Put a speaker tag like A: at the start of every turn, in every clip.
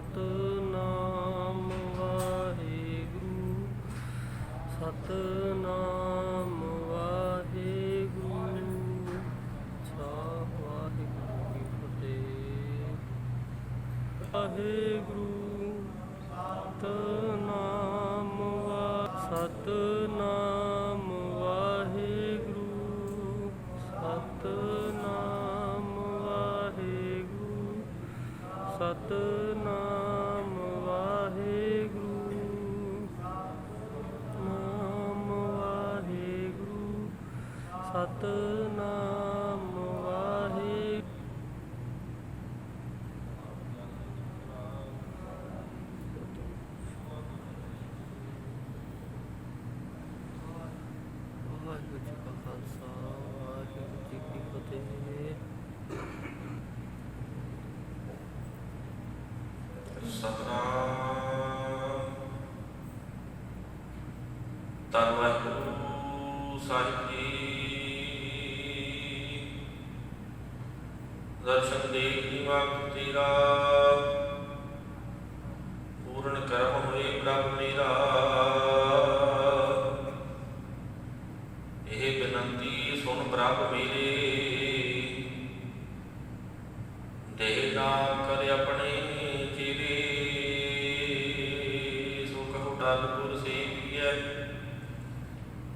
A: ਸਤਨਾਮ ਵਾਹਿਗੁਰੂ ਸਤਨਾਮ ਵਾਹਿਗੁਰੂ ਸਾਹਿਬ ਵਾਹਿਗੁਰੂ ਕੀ ਫਤਿਹ। ਵਾਹਿਗੁਰੂ ਸਤਨਾਮ ਵਾਹਿਗੁਰੂ। ਨਾਮ ਵਾਹਿਗੁਰੂ। ਸਤਨਾਮ ਵਾਹਿਗੁਰੂ। ਵਾਹਿਗੁਰੂ ਜੀ ਕਾ ਖਾਲਸਾ ਵਾਹਿਗੁਰੂ ਜੀ ਕੀ ਫਤਿਹ।
B: ਸਤਨਾਮ ਤਨ ਵਾਹਿਗੁਰੂ ਸਾਹਿਬ ਜੀ ਦਰਸ਼ਨ ਦੇਖ ਨੀਵਾ ਤੇਰਾ ਪੂਰਨ ਕਰਮ ਹੋਏ ਪ੍ਰਭ ਮੇਰਾ ਇਹ ਬੇਨੰਤੀ ਸੁਣ ਪ੍ਰਭ ਮੇਰੇ ਦੇਹ ਨਾ ਕਰ ਆਪਣੇ ਸੋ ਗੁਰ ਸੇਵੀਐ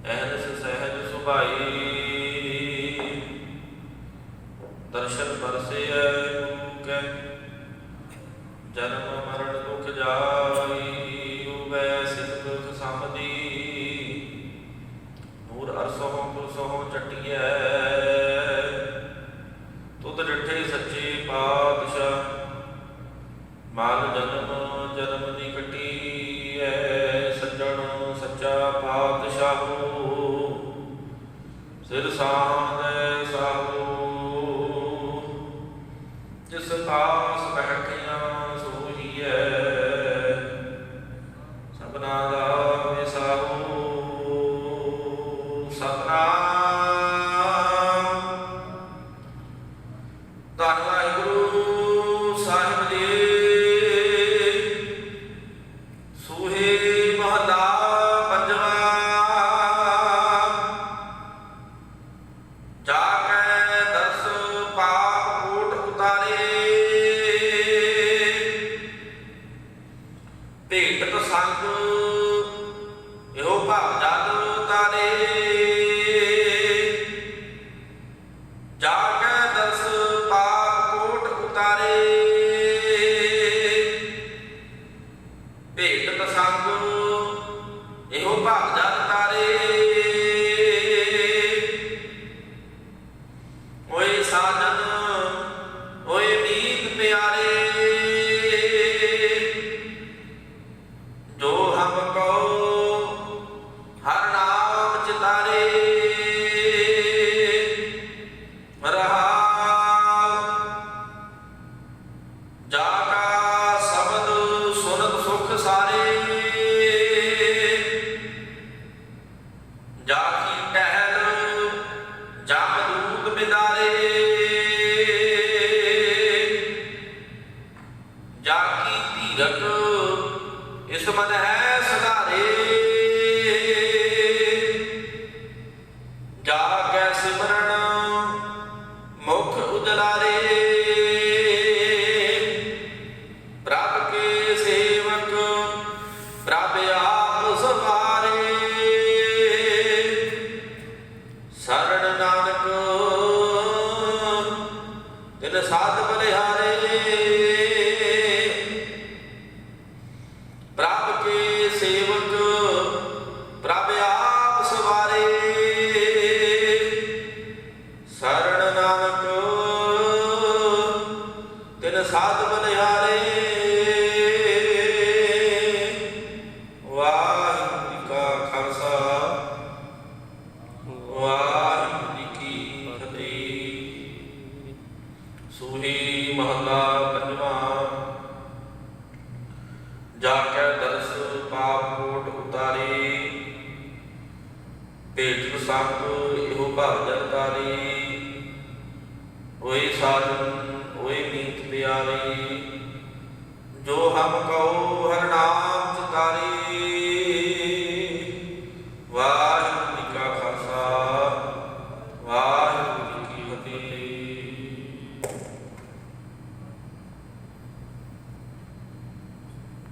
B: ਐਨਸ ਸਹਿਜ ਸੁਭਾਈ। ਦਰਸ਼ਨ ਪਰਸੇਐ ਗੁਰੂ ਕੈ। ਜਨਮ ਸੱਚਾ ਪਾਤਸ਼ਾਹੋ। ਸਿਰ ਸਾਹਮਣੇ ਸਾਹੋ ਜਿਸ ਪਾਸ ਬੈਠਿਆ ਸੋਹੀ ਸਭਨਾ ਦਾ ਵਿਸਾਹੋ ਸਤਨਾਮ। ਧੰਨ ਵਾਹਿਗੁਰੂ। ਭੇਟ ਸੰਗ ਇਹੋ ਭਾਵ ਜਦ ਉਤਾਰੇ ਜਾ ਕੇ ਦਸ ਪਾਪ ਕੋਟ ਉਤਾਰੇ। ਮਨ ਹੈ ਸੁਧਾਰੇ। ਜਾ ਕੈ ਸਿਮਰਨ ਮੁਖ ਉਜਲਾਰੇ ਪ੍ਰਭ ਕੇ ਸੇਵਕ, ਪ੍ਰਭ ਆਪ ਸਵਾਰੇ। ਸਰਣ ਨਾਨਕ ਤਿਨ ਸਾਧ ਬਲਿਹਾਰੇ। ਸੰਗ ਇਹੋ ਭਾਵ ਜਨਤਾਰੇ ਓਏ ਸਾਜਨ ਓਏ ਮੀਤ ਪਿਆਰੇ। ਜੋ ਹਮ ਕਹੋ